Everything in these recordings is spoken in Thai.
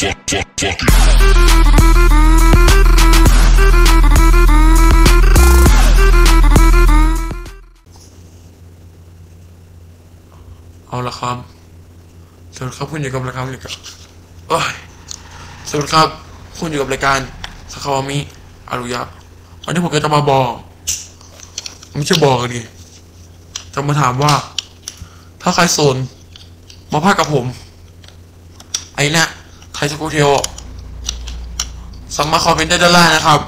fuck, fuck, fuck เอาละครับ สวัสดีครับคุณอยู่กับรายการอยู่กับโอ้ยสวัสดีครับ คุณอยู่กับรายการสคาวามิอารุยะ วันนี้ผมก็จะมาบอกไม่ใช่บอกดิจะมาถามว่า ถ้าใครสนมาพากกับผม ไอ้เนี่ย ทยสกูเทลสามารถคอมเมนต์ได้ด้านล่างนะครับ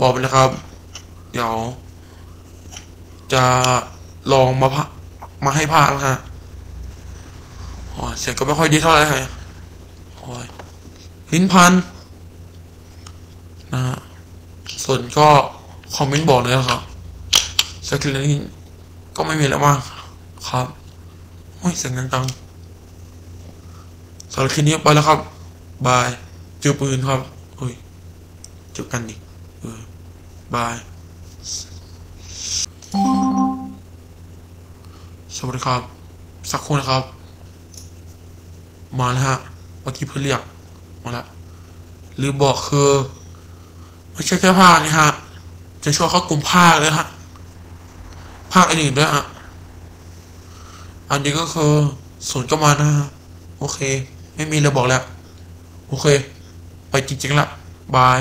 บอกไปนะครับ เดี๋ยว จะลองมาพะมาให้พากนะฮะโอ้ยเสียงก็ไม่ค่อยดีเท่าไหร่ฮะโอ้ยลิ้นพันนะฮะส่วนก็คอมเมนต์บอกเลยนะครับสกิลนี้ก็ไม่มีแล้วมากครับโอ้ยเสียงดังๆ สำหรับคลิปนี้ไปแล้วครับ บาย เจอปืนครับเฮ้ยเจอกันดิเออบาย สวัสดีครับ สักครู่นะครับ มาแล้วฮะเมื่อกี้เพื่อเรียก มาแล้วหรือบอกคือไม่ใช่แค่ภาคนี่ฮะ จะช่วยเข้ากลุ่มภาคเลยฮะ ภาคอื่นด้วยฮะ อันนี้ก็คือศูนย์ก็มานะฮะ โอเค ไม่มีเราบอกแล้ว โอเค ไปจริงๆละบาย